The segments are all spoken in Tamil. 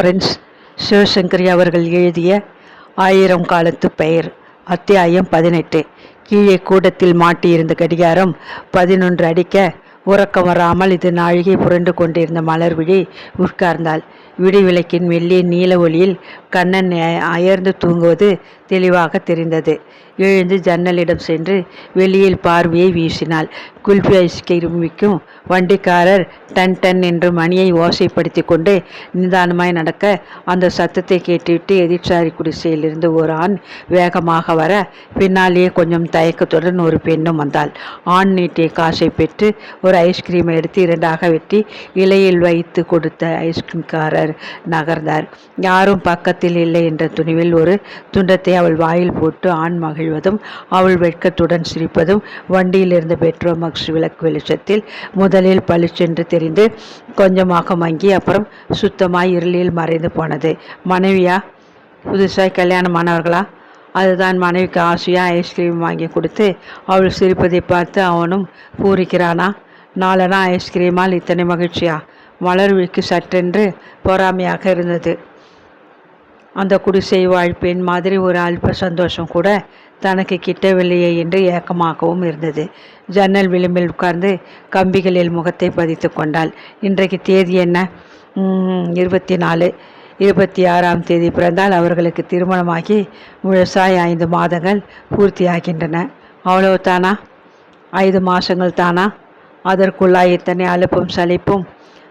பிரின்ஸ் சிவசங்கரி அவர்கள் எழுதிய ஆயிரம் காலத்து பெயர் அத்தியாயம் பதினெட்டு. கீழே கூடத்தில் மாட்டியிருந்த கடிகாரம் பதினொன்று அடிக்க உறக்கம் வராமல் இது நாழிகை புரண்டு கொண்டிருந்த மலர்விழி உட்கார்ந்தாள். விடிவிளக்கின் மெல்லிய நீல ஒளியில் கண்ணன் அயர்ந்து தூங்குவது தெளிவாக தெரிந்தது. எழுந்து ஜன்னலிடம் சென்று வெளியில் பார்வையை வீசினாள். குல்பி ஐஸ்கை விற்கும் வண்டிக்காரர் டன் டன் என்று மணியை ஓசைப்படுத்தி கொண்டு நிதானமாய் நடக்க அந்த சத்தத்தை கேட்டுவிட்டு எதிர்ச்சாரி குடிசையிலிருந்து ஒரு ஆண் வேகமாக வர பின்னாலேயே கொஞ்சம் தயக்கத்துடன் ஒரு பெண்ணும் வந்தாள். ஆண் நீட்டிய காசை பெற்று ஒரு ஐஸ்கிரீமை எடுத்து இரண்டாக வெட்டி இலையில் வைத்து கொடுத்த ஐஸ்கிரீம்காரர் நகர்ந்தார். யாரும் பக்கத்தில் இல்லை என்ற துணிவில் ஒரு துண்டத்தை அவள் வாயில் போட்டு ஆண் மகிழ்வதும் அவள் வெட்கத்துடன் சிரிப்பதும் வண்டியில் இருந்த பெட்ரோமக்ஸ் விளக்கு வெளிச்சத்தில் முதலில் பளிச்சென்று தெரிந்து கொஞ்சமாக மங்கி அப்புறம் சுத்தமாய் இருளில் மறைந்து போனது. மனைவியா? புதுசாக கல்யாணமானவர்களா அதுதான் மனைவிக்கு ஆசையாக ஐஸ்கிரீம் வாங்கி கொடுத்து அவள் சிரிப்பதை பார்த்து அவனும் பூரிக்கிறானா? நாளனா ஐஸ்கிரீமால் இத்தனை மகிழ்ச்சியா? மலர்விழிக்கு சற்றென்று பொறாமையாக இருந்தது. அந்த குடிசை வாழ்ப்பின் மாதிரி ஒரு அல்ப சந்தோஷம் கூட தனக்கு கிட்டவில்லையே என்று ஏக்கமாகவும் இருந்தது. ஜன்னல் விளிம்பில் உட்கார்ந்து கம்பிகளில் முகத்தை பதித்து கொண்டாள். இன்றைக்கு தேதி என்ன? இருபத்தி நாலு இருபத்தி ஆறாம் தேதி பிறந்தால் அவர்களுக்கு திருமணமாகி முழுசாய் ஐந்து மாதங்கள் பூர்த்தியாகின்றன. அவ்வளவு தானா ஐந்து மாதங்கள் தானா? அதற்குள்ளாய் இத்தனை அலுப்பும் சலிப்பும்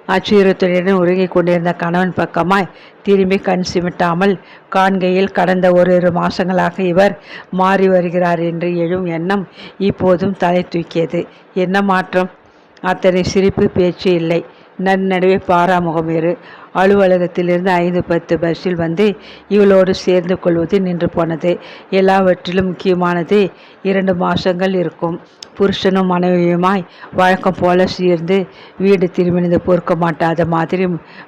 ஆச்சரியத்துடன் உருகிக் கொண்டிருந்த கணவன் பக்கமாய் திரும்பி கண் சிமிட்டாமல் காண்கையில் கடந்த ஓரிரு மாசங்களாக இவர் மாறி வருகிறார் என்று எழும் எண்ணம் இப்போதும் தலை தூக்கியது. என்ன மாற்றம்? அத்தனை சிரிப்பு பேச்சு இல்லை. நன்னடுவே பாராமுகம் வேறு அலுவலகத்திலிருந்து ஐந்து பத்து பஸ்ஸில் வந்து இவளோடு சேர்ந்து கொள்வது நின்று போனது. எல்லாவற்றிலும் முக்கியமானது இரண்டு மாதங்கள் இருக்கும். புருஷனும் மனைவியுமாய் வழக்கம் போல சேர்ந்து வீடு திரும்பினது பொறுக்க மாட்டாத மாதிரி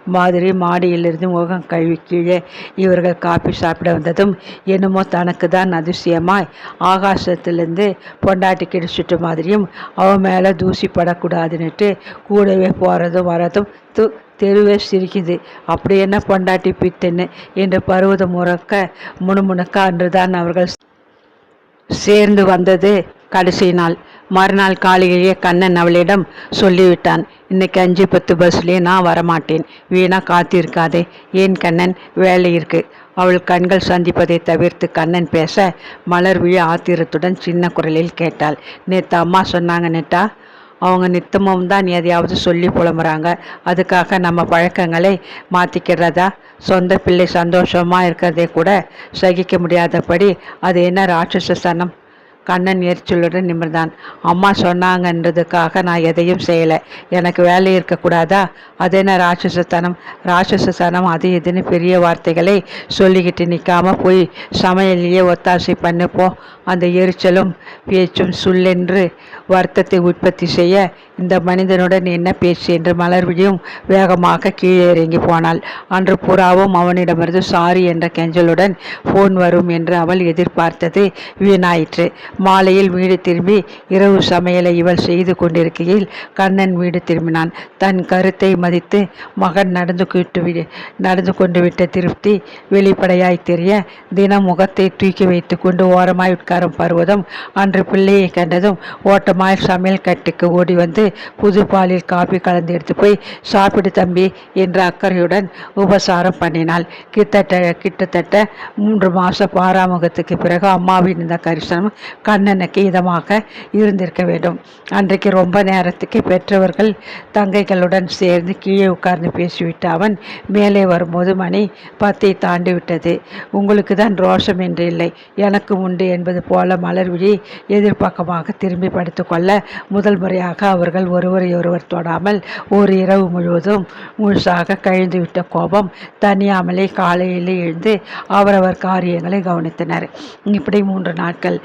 மாதிரி மாடியிலிருந்து முகம் கழுவி கீழே இவர்கள் காப்பி சாப்பிட வந்ததும் என்னமோ தனக்கு தான் அதிசயமாய் ஆகாசத்திலிருந்து பொண்டாட்டி கிடைச்சிட்ட மாதிரியும் அவன் மேலே தூசி படக்கூடாதுன்னுட்டு கூடவே போகிறதும் வரதும் து தெருவே சிரிக்குது. அப்படி என்ன பொண்டாட்டி பித்துன்னு? என்று பருவதம் முறக்க முணுமுணுக்க அன்றுதான் அவர்கள். சேர்ந்து வந்தது கடைசி நாள். மறுநாள் காலையிலேயே கண்ணன் அவளிடம் சொல்லிவிட்டான் இன்னைக்கு அஞ்சு பத்து பஸ்லேயே நான் வரமாட்டேன். வீணா காத்திருக்காதே. ஏன் கண்ணன்? வேலை இருக்கு. அவள் கண்கள் சந்திப்பதை தவிர்த்து கண்ணன் பேச மலர் விழி ஆத்திரத்துடன் சின்ன குரலில் கேட்டாள் நேற்று அம்மா சொன்னாங்க நெட்டா அவங்க நித்தமும் தான் எதையாவது சொல்லி புலம்புறாங்க. அதுக்காக நம்ம பழக்கங்களை மாற்றிக்கிறதா சொந்த பிள்ளை சந்தோஷமாக இருக்கிறதே கூட சகிக்க முடியாதபடி அது என்ன ராட்சச சனம்? கண்ணன் எரிச்சலுடன் நிமிர்ந்தான். அம்மா சொன்னாங்கன்றதுக்காக நான் எதையும் செய்யலை. எனக்கு வேலை இருக்கக்கூடாதா? அது என்ன ராட்சசத்தனம்? ராட்சசத்தனம் அது இதுன்னு பெரிய வார்த்தைகளை சொல்லிக்கிட்டு நிற்காம போய் சமையலையே ஒத்தாசை பண்ணுப்போ அந்த எரிச்சலும் பேச்சும் சுல்லென்று வருத்தத்தை உற்பத்தி செய்ய இந்த மனிதனுடன் என்ன பேச்சு என்று மலர்விழியும் வேகமாக கீழே இறங்கி போனாள். அன்று புறாவும் அவனிடமிருந்து சாரி என்ற கெஞ்சலுடன் ஃபோன் வரும் என்று அவள் எதிர்பார்த்தது வீணாயிற்று. மாலையில் வீடு திரும்பி இரவு சமையலை இவள் செய்து கொண்டிருக்கையில் கண்ணன் வீடு திரும்பினான். தன் கருத்தை மதித்து மகன் நடந்து கொண்டு நடந்து கொண்டு விட்ட திருப்தி வெளிப்படையாய் தெரிய தினம் முகத்தை தூக்கி வைத்து கொண்டு ஓரமாய் உட்காரும் பருவதம் அன்று பிள்ளையை கண்டதும் ஓட்டமாய் சமையல் கட்டுக்கு ஓடி வந்து புது பாலில் காபி கலந்து எடுத்து போய் சாப்பிடு தம்பி என்ற அக்கறையுடன் உபசாரம் பண்ணினாள். கிட்டத்தட்ட கிட்டத்தட்ட மூன்று மாத பாராமுகத்துக்கு பிறகு அம்மாவின் இந்த கரிசனம் கண்ணனுக்கு இதமாக இருந்திருக்க வேண்டும். அன்றைக்கு ரொம்ப நேரத்துக்கு பெற்றவர்கள் தங்கைகளுடன் சேர்ந்து கீழே உட்கார்ந்து பேசிவிட்டு அவன் மேலே வரும்போது மணி பத்தை தாண்டி விட்டது. உங்களுக்கு தான் ரோஷம் என்று இல்லை. எனக்கு உண்டு என்பது போல மலர்விழி எதிர்பக்கமாக திரும்பி படுத்துக்கொள்ள முதல் முறையாக அவர்கள் ஒருவரையொருவர் தொடாமல் ஒரு இரவு முழுவதும் முழுசாக கழிந்துவிட்ட கோபம் தனியாமலே காலையிலே எழுந்து அவரவர் காரியங்களை கவனித்தனர். இப்படி மூன்று நாட்கள்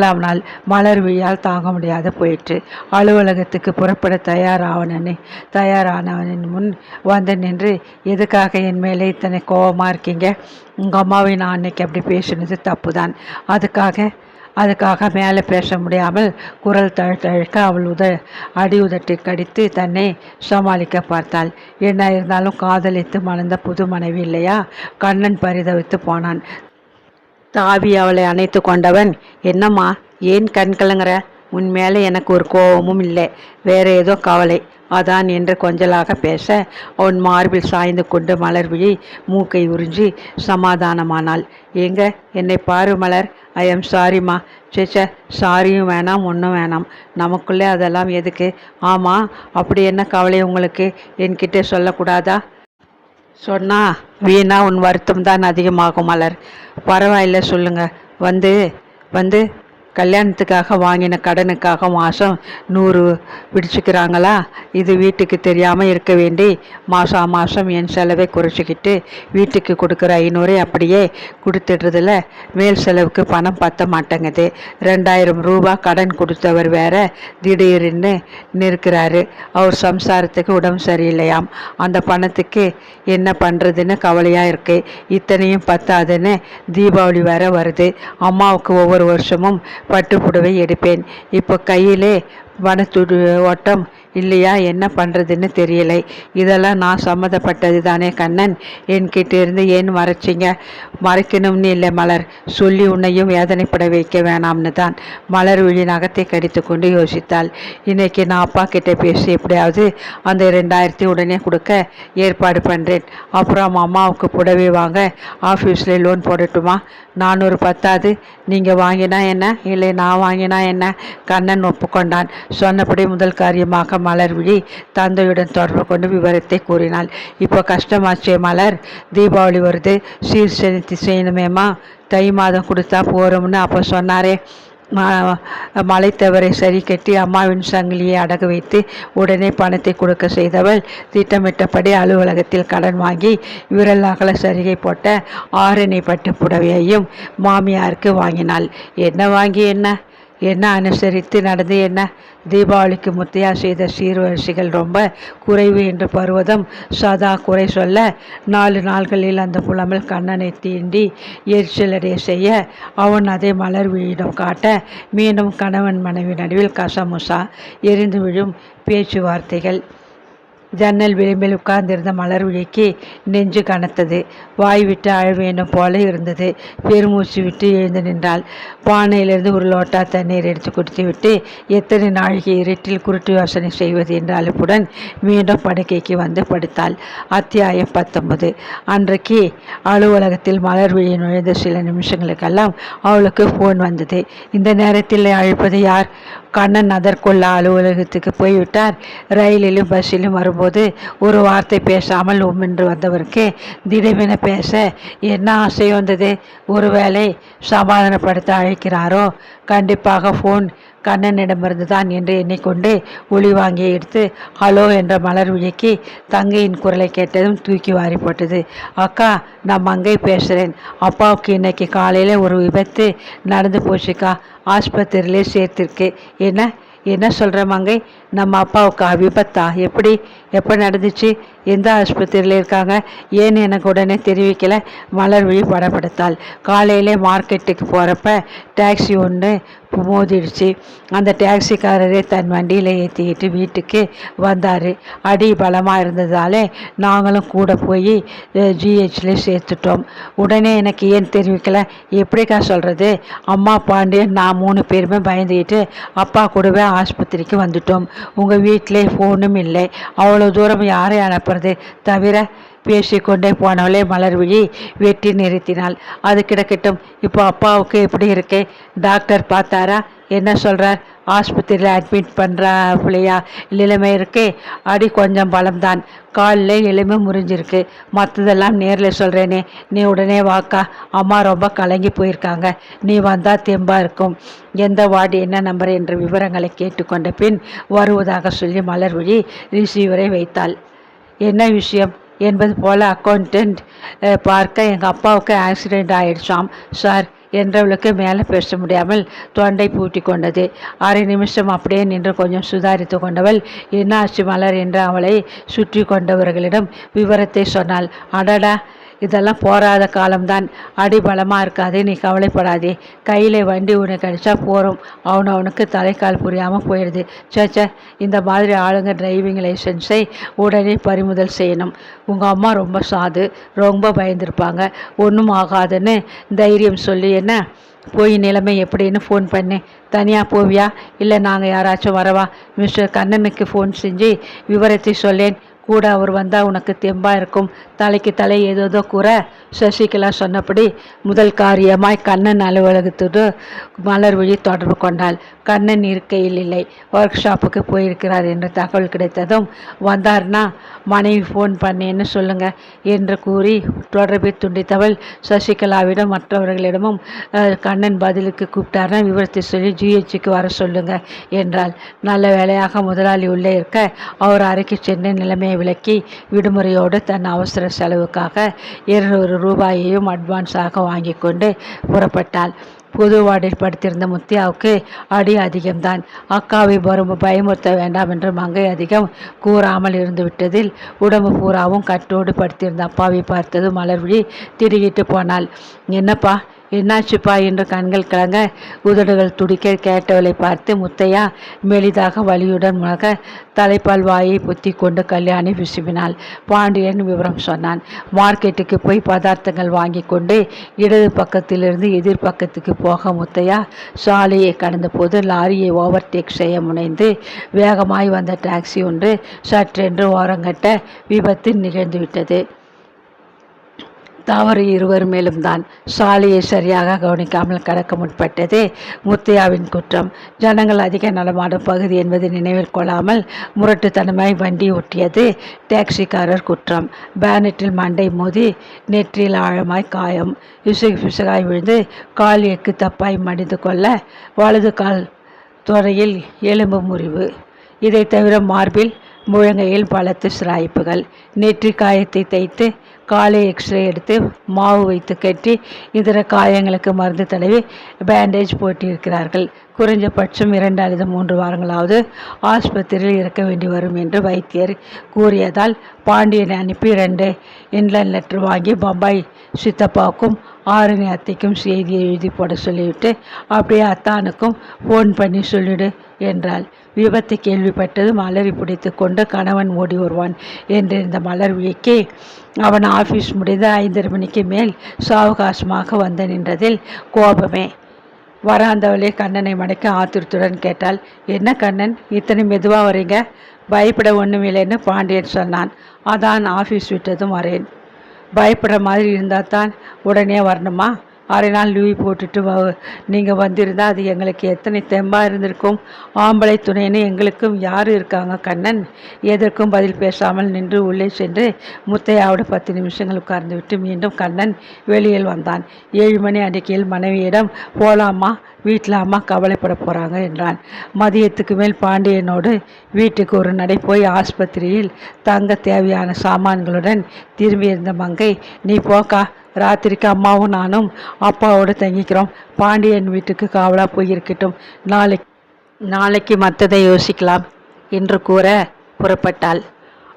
நாலாம் நாள் மலர் விழியால் தாங்க முடியாத போயிற்று. அலுவலகத்துக்கு புறப்பட தயாராவனே தயாரானவனின் முன் வந்து நின்று எதுக்காக என் மேலே இத்தனை கோபமாக இருக்கீங்க? உங்கள் அம்மாவை நான் அன்னைக்கு அப்படி பேசுனது தப்பு தான் அதுக்காக அதுக்காக மேலே பேச முடியாமல் குரல் தழுத்தழுக்க அவள் உத அடி உதட்டி கடித்து தன்னை சமாளிக்க பார்த்தாள். என்ன இருந்தாலும் காதலித்து மணந்த புது மனைவி இல்லையா? கண்ணன் பரிதவித்து போனான். தாவி அவளை அணைத்து கொண்டவன். என்னம்மா ஏன் கண் கலங்குற? உன் மேலே எனக்கு ஒரு கோபமும் இல்லை. வேற ஏதோ கவலை. அதான் என்று கொஞ்சலாக பேச அவன் மார்பில் சாய்ந்து கொண்டு மலர் விழி மூக்கை உறிஞ்சி சமாதானமானாள் ஏங்க என்னை பாரு மலர். ஐ எம் சாரிம்மா சேச்ச சாரியும் வேணாம் ஒன்றும் வேணாம். நமக்குள்ளே அதெல்லாம் எதுக்கு? ஆமாம் அப்படி என்ன கவலை உங்களுக்கு? என்கிட்ட சொல்லக்கூடாதா? சொன்னா வீணா உன் வருத்தம் தான் அதிகமாகும் மலர். பரவாயில்ல சொல்லுங்க. வந்து வந்து கல்யாணத்துக்காக வாங்கின கடனுக்காக மாதம் நூறு பிடிச்சிக்கிறாங்களா இது வீட்டுக்கு தெரியாமல் இருக்க வேண்டி மாதம் மாதம் என் செலவை குறைச்சிக்கிட்டு வீட்டுக்கு கொடுக்குற ஐநூறு அப்படியே கொடுத்துடுறதுல மேல் செலவுக்கு பணம் பத்த மாட்டேங்குது. ரெண்டாயிரம் ரூபா கடன் கொடுத்தவர் வேற திடீர்னு நிற்கிறாரு. அவர் சம்சாரத்துக்கு உடம்பு சரியில்லையாம். அந்த பணத்துக்கு என்ன பண்ணுறதுன்னு கவலையாக இருக்கு. இத்தனையும் பத்தாதுன்னு தீபாவளி வேற வருது. அம்மாவுக்கு ஒவ்வொரு வருஷமும் பட்டு புடவை எடுப்பேன். இப்போ கையிலே வனத்துடு ஓட்டம் இல்லையா என்ன பண்ணுறதுன்னு தெரியலை. இதெல்லாம் நான் சம்மந்தப்பட்டது தானே கண்ணன். என்கிட்ட இருந்து ஏன் மறைச்சிங்க? மறைக்கணும்னு இல்லை மலர். சொல்லி உன்னையும் வேதனைப்பட வைக்க வேணாம்னு தான் மலர் விழி நகத்தை கடித்து கொண்டு யோசித்தாள். இன்னைக்கு நான் அப்பா கிட்ட பேசி எப்படியாவது அந்த ரெண்டாயிரத்தி உடனே கொடுக்க ஏற்பாடு பண்ணுறேன் அப்புறம் அம்மாவுக்கு புடவை வாங்க ஆஃபீஸில் லோன் போடட்டுமா? நானூறு பத்தாது நீங்கள் வாங்கினா என்ன? இல்லை நான் வாங்கினா என்ன? கண்ணன் ஒப்புக்கொண்டான். சொன்னபடி முதல் காரியமாக மலர் விழி தந்தையுடன் தொடர்பு கொண்டு விவரத்தை கூறினாள். இப்போ கஷ்டமாச்சே மலர். தீபாவளி வருது. சீர் செலுத்தி செய்யணுமேம்மா. தை மாதம் கொடுத்தா போகிறோம்னு அப்போ சொன்னாரே. மலைத்தவரை சரி கட்டி அம்மாவின் சங்கிலியை அடகு வைத்து உடனே பணத்தை கொடுக்க செய்தவள் திட்டமிட்டபடி அலுவலகத்தில் கடன் வாங்கி விரல் அகல சரிகை போட்ட ஆரணி பட்டு புடவையையும் மாமியாருக்கு வாங்கினாள். என்ன வாங்கி என்ன? என்ன அனுசரித்து நடந்து என்ன தீபாவளிக்கு முத்தையா செய்த சீர்வரிசைகள் ரொம்ப குறைவு என்று பருவதம். சதா குறை சொல்ல நாலு நாள்களில் அந்த புலமல் கண்ணனை தீண்டி எரிச்சலடைய செய்ய அவன் அதை மலர் வீடம் காட்ட மீண்டும் கணவன் மனைவி நடுவில் கசமுசா எரிந்து விழும் பேச்சுவார்த்தைகள். ஜன்னல் விளிம்பில் உட்கார்ந்திருந்த மலர் விழிக்கு நெஞ்சு கனத்தது. வாய் விட்டு அழ வேண்டும் போல இருந்தது. பெருமூச்சு விட்டு எழுந்து நின்றாள். பானையிலிருந்து ஒரு லோட்டா தண்ணீர் எடுத்து குடித்து விட்டு எத்தனை நாழிகை இருட்டில் குருட்டு யோசனை செய்வது என்ற அழுப்புடன் மீண்டும் படுக்கைக்கு வந்து படுத்தாள். அத்தியாயம் பத்தொன்பது. அன்றைக்கு அலுவலகத்தில் மலர் விழி நுழைந்த சில நிமிஷங்களுக்கெல்லாம் அவளுக்கு ஃபோன் வந்தது. இந்த நேரத்தில் அழைப்பது யார்? கண்ணன் அதற்குள்ள அலுவலகத்துக்கு போய்விட்டார். ரயிலிலும் பஸ்ஸிலும் வரும்போது ஒரு வார்த்தை பேசாமல் உம்மென்று வந்தவருக்கு திடமென பேச என்ன ஆசை வந்தது? ஒருவேளை சமாதானப்படுத்த அழைக்கிறாரோ? கண்டிப்பாக ஃபோன் கண்ணனிடமிருந்து தான் என்று எண்ணிக்கொண்டு ஒளி வாங்கி எடுத்து ஹலோ என்ற மலர் விழுக்கி தங்கையின் குரலை கேட்டதும் தூக்கி வாரி போட்டது. அக்கா நான் மங்கை பேசுகிறேன் அப்பாவுக்கு இன்னைக்கு காலையில் ஒரு விபத்து நடந்து போச்சுக்கா. ஆஸ்பத்திரியிலே சேர்த்திருக்கு. என்ன? என்ன சொல்கிற மங்கை நம்ம அப்பாவுக்கு விபத்தா எப்படி? எப்போ நடந்துச்சு? எந்த ஆஸ்பத்திரியில் இருக்காங்க? ஏன்னு எனக்கு உடனே தெரிவிக்கல. மலர்விழி படப்படுத்தாள். காலையிலே மார்க்கெட்டுக்கு போகிறப்ப டாக்ஸி ஒன்று மோதிடுச்சு. அந்த டாக்ஸிக்காரரே தன் வண்டியில் ஏற்றிக்கிட்டு வீட்டுக்கு வந்தார். அடி பலமாக இருந்ததாலே நாங்களும் கூட போய் ஜிஹெச்சில் சேர்த்துட்டோம். உடனே எனக்கு ஏன் தெரிவிக்கலை? எப்படிக்கா சொல்கிறது அம்மா பாண்டியன் நான் மூணு பேருமே பயந்துக்கிட்டு அப்பா கூடவே ஆஸ்பத்திரிக்கு வந்துட்டோம். உங்கள் வீட்டிலே ஃபோனும் இல்லை. அவ்வளோ தூரம் யாரை அனுப்புறது? தவிர பேசிக்கொண்டே போனவளே மலர் விழி வெட்டி நிறுத்தினாள். அது கிடக்கட்டும். இப்போ அப்பாவுக்கு எப்படி இருக்கே? டாக்டர் பார்த்தாரா? என்ன சொல்கிறார் ஆஸ்பத்திரியில் அட்மிட் பண்ணுறாப்புலையா நிலைமை இருக்கே அடி கொஞ்சம் பலம்தான். காலில் எலும்பு முறிஞ்சிருக்கு. மற்றதெல்லாம் நேரில் சொல்கிறேனே நீ உடனே வாக்கா. அம்மா ரொம்ப கலங்கி போயிருக்காங்க. நீ வந்தால் தெம்பாக இருக்கும். எந்த வார்டு என்ன நம்பர் என்ற விவரங்களை கேட்டுக்கொண்ட பின் வருவதாக சொல்லி மலர் வழி ரிசீவரை வைத்தாள். என்ன விஷயம்? என்பது போல் அக்கௌண்டன்ட் பார்க்க எங்கள் அப்பாவுக்கு ஆக்சிடெண்ட் ஆகிடுச்சாம் சார் என்றவளுக்கு மேலே பேச முடியாமல் தொண்டை பூட்டி கொண்டது. அரை நிமிஷம் அப்படியே நின்று கொஞ்சம் சுதாரித்து கொண்டவள் என்ன ஆச்சு மலர்? என்று அவளை சுற்றி கொண்டவர்களிடம் விவரத்தை சொன்னாள். அடடா! இதெல்லாம் போராத காலம்தான். அடி பலமாக இருக்காது நீ கவலைப்படாதே. கையில் வண்டி உனக்கு அடித்தா போகிறோம் அவனு அவனுக்கு தலைக்கால் புரியாமல் போயிடுது சேச்சே இந்த மாதிரி ஆளுங்க டிரைவிங் லைசன்ஸை உடனே பறிமுதல் செய்யணும். உங்கள் அம்மா ரொம்ப சாது ரொம்ப பயந்துருப்பாங்க. ஒன்றும் ஆகாதுன்னு தைரியம் சொல்லி என்ன? போய் நிலைமை எப்படின்னு ஃபோன் பண்ணு. தனியாக போவியா? இல்லை நாங்கள் யாராச்சும் வரவா? மிஸ்டர் கண்ணனுக்கு ஃபோன் செஞ்சு விவரத்தை சொல்லேன். கூட அவர் வந்தால் உனக்கு தெம்பாக இருக்கும். தலைக்கு தலை ஏதோதோ கூற சசிகலா சொன்னபடி முதல் காரியமாய் கண்ணன் அலுவலகத்தோடு மலர் வழி தொடர்பு கொண்டாள். கண்ணன் இருக்கையில் இல்லை. ஒர்க் ஷாப்புக்கு போயிருக்கிறார் என்று தகவல் கிடைத்ததும் வந்தார்னா மனைவி ஃபோன் பண்ணேன்னு சொல்லுங்கள் என்று கூறி தொடர்பை துண்டித்தவள் சசிகலாவிடம் மற்றவர்களிடமும் கண்ணன் பதிலுக்கு கூப்பிட்டாருன்னா விவரத்தை சொல்லி ஜிஹெச்சுக்கு வர சொல்லுங்கள் என்றாள். நல்ல வேலையாக முதலாளி உள்ளே இருக்க அவர் அறைக்கு சென்று நிலைமையை விலக்கி விடுமுறையோடு தன் அவசர செலவுக்காக இருநூறு ரூபாயையும் அட்வான்ஸாக வாங்கி கொண்டு புறப்பட்டாள். புது வார்டில் படுத்திருந்த முத்தியாவுக்கு அடி அதிகம்தான். அக்காவை வரும் பயமுறுத்த வேண்டாம் என்று மங்கை அதிகம் கூறாமல் இருந்து விட்டதில் உடம்பு பூராவும் கட்டோடு படுத்திருந்த அப்பாவை பார்த்ததும் மலர்விழி திடுகிட்டு போனாள். என்னப்பா என்னாச்சுப்பா என்று கண்கள் கலங்க உதடுகள் துடிக்க கேட்டவளை பார்த்து முத்தையா மெலிதாக வலியுடன் முழக தலைப்பால் வாயை பொத்தி கொண்டு கல்யாணி விசுவினாள் பாண்டியன் விவரம் சொன்னான். மார்க்கெட்டுக்கு போய் பதார்த்தங்கள் வாங்கி கொண்டு இடது பக்கத்திலிருந்து எதிர் பக்கத்துக்கு போக முத்தையா சாலையை கடந்தபோது லாரியை ஓவர்டேக் செய்ய முனைந்து வேகமாய் வந்த டாக்ஸி ஒன்று சற்றென்று ஓரங்கட்ட விபத்து நிகழ்ந்துவிட்டது. தவறு இருவர் மேலும் தான். சாலையை சரியாக கவனிக்காமல் கடக்க முற்பட்டதே முத்தையாவின் குற்றம். ஜனங்கள் அதிக நடமாடும் பகுதி என்பதை நினைவில் கொள்ளாமல் முரட்டுத்தனமாய் வண்டி ஒட்டியது டாக்ஸிக்காரர் குற்றம். பேனட்டில் மண்டை மோதி நெற்றியில் ஆழமாய் காயம். இசுகு பிசுகாய் விழுந்து கால் எக்கு தப்பாய் மடிந்து கொள்ள வலது கால் துறையில் எலும்பு முறிவு. இதை தவிர மார்பில் முழங்கையில் பலத்து சிராய்ப்புகள். நெற்றி காயத்தை தைத்து காலை எக்ஸ்ரே எடுத்து மாவு வைத்து கட்டி இதர காயங்களுக்கு மருந்து தடவி பேண்டேஜ் போட்டியிருக்கிறார்கள் குறைஞ்சபட்சம் இரண்டு அல்லது மூன்று வாரங்களாவது ஆஸ்பத்திரியில் இருக்க வேண்டி வரும் என்று வைத்தியர் கூறியதால் பாண்டியனை அனுப்பி ரெண்டு இன்லன் லெட்டர் வாங்கி பம்பாய் சித்தப்பாவுக்கும் ஆரணி அத்தைக்கும் செய்தியை எழுதி போட சொல்லிவிட்டு அப்படியே அத்தானுக்கும் ஃபோன் பண்ணி சொல்லிடு என்றாள். விபத்து கேள்விப்பட்டது மலரி பிடித்து கொண்டு கணவன் ஓடி வருவான் என்றிருந்த மலர் விழிக்கு அவன் ஆஃபீஸ் முடிந்து ஐந்தரை மணிக்கு மேல் சாவகாசமாக வந்து நின்றதில் கோபமே. வராந்தவளே கண்ணனை மடக்க ஆத்திரத்துடன் கேட்டாள். என்ன கண்ணன் இத்தனை மெதுவாக வரீங்க? பயப்பட ஒன்றுமில்லைன்னு பாண்டியன் சொன்னான். அதான் ஆஃபீஸ் விட்டதும் வரேன். பயப்படுற மாதிரி இருந்தால் தான் உடனே வரணுமா? அரை நாள் லீவ் போட்டுட்டு வ நீங்கள் வந்திருந்தால் அது எங்களுக்கு எத்தனை தெம்பாக இருந்திருக்கும்? ஆம்பளை துணைன்னு எங்களுக்கும் யார் இருக்காங்க கண்ணன்? எதற்கும் பதில் பேசாமல் நின்று உள்ளே சென்று முத்தையாவோட பத்து நிமிஷங்கள் உட்கார்ந்து விட்டு மீண்டும் கண்ணன் வெளியில் வந்தான். ஏழு மணி அடிக்கையில் மனைவியிடம் போலாமா வீட்டில் அம்மா கவலைப்பட போகிறாங்க என்றான். மதியத்துக்கு மேல் பாண்டியனோடு வீட்டுக்கு ஒரு நடை போய் ஆஸ்பத்திரியில் தங்க தேவையான சாமான்களுடன் திரும்பியிருந்த மங்கை நீ போக்கா ராத்திரிக்கு அம்மாவும் நானும் அப்பாவோடு தங்கிக்கிறோம். பாண்டியன் வீட்டுக்கு காவலாக போயிருக்கட்டும். நாளைக்கு நாளைக்கு மற்றதை யோசிக்கலாம் என்று கூற புறப்பட்டாள்.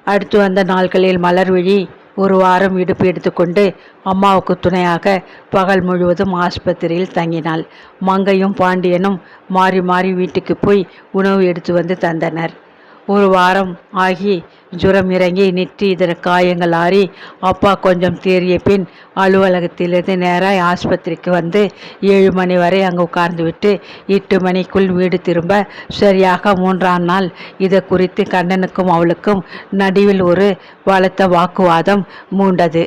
அடுத்து வந்த நாட்களில் மலர்விழி ஒரு வாரம் விடுப்பு எடுத்துக்கொண்டு அம்மாவுக்கு துணையாக பகல் முழுவதும் ஆஸ்பத்திரியில் தங்கினாள். மங்கையும் பாண்டியனும் மாறி மாறி வீட்டுக்கு போய் உணவு எடுத்து வந்து தந்தனர். ஒரு வாரம் ஆகி ஜுரம் இறங்கி நெற்றி இதர காயங்கள் ஆறி அப்பா கொஞ்சம் தேறிய பின் அலுவலகத்திலிருந்து நேராக ஆஸ்பத்திரிக்கு வந்து ஏழு மணி வரை அங்கே உட்கார்ந்து விட்டு எட்டு மணிக்குள் வீடு திரும்ப சரியாக மூன்றாம் நாள் இதை குறித்து கண்ணனுக்கும் அவளுக்கும் நடுவில் ஒரு பலத்த வாக்குவாதம் மூண்டது.